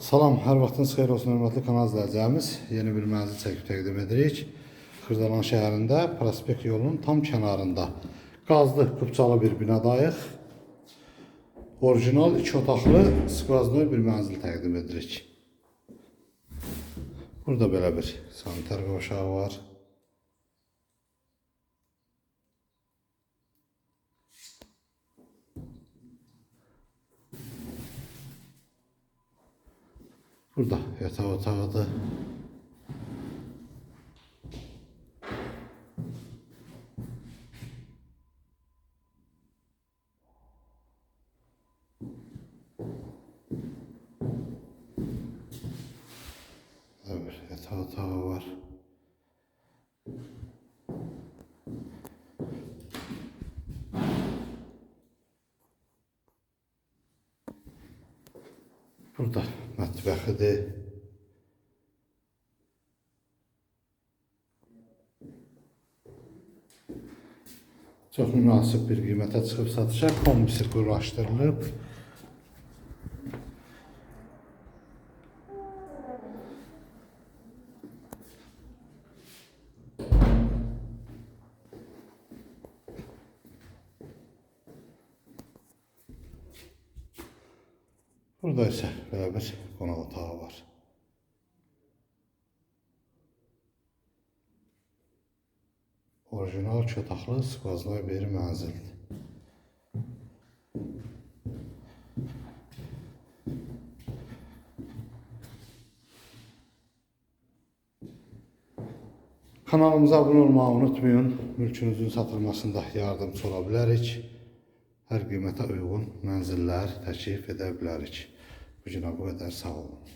Salam, hər vaxtınız xeyir olsun, hörmətli kanal izləyəcəyimiz. Yeni bir mənzil çəkib təqdim edirik. Xırdalan şəhərində, Prospekt yolunun tam kənarında qazlı, qıpçalı bir binadayıq. Orijinal iki otaqlı, skvaznoy bir mənzil təqdim edirik. Burada belə bir sanitar qovşağı var. Burada yatağı otağıdır. Evet, yatağı otağı var. Burada mətbəxidir. Çox münasib bir qiymətə çıxıb satışa kombisi quraşdırılıb. Burada isə belə bir qonaq otağı var. Orijinal iki otaqlı skvaznoy bir mənzildir. Kanalımıza abone olmayı unutmayın. Mülkünüzün satılmasında yardımcı ola bilərik. Hər qiymətə uyğun mənzillər təklif edə bilərik. Bu günə bu qədər sağ olun.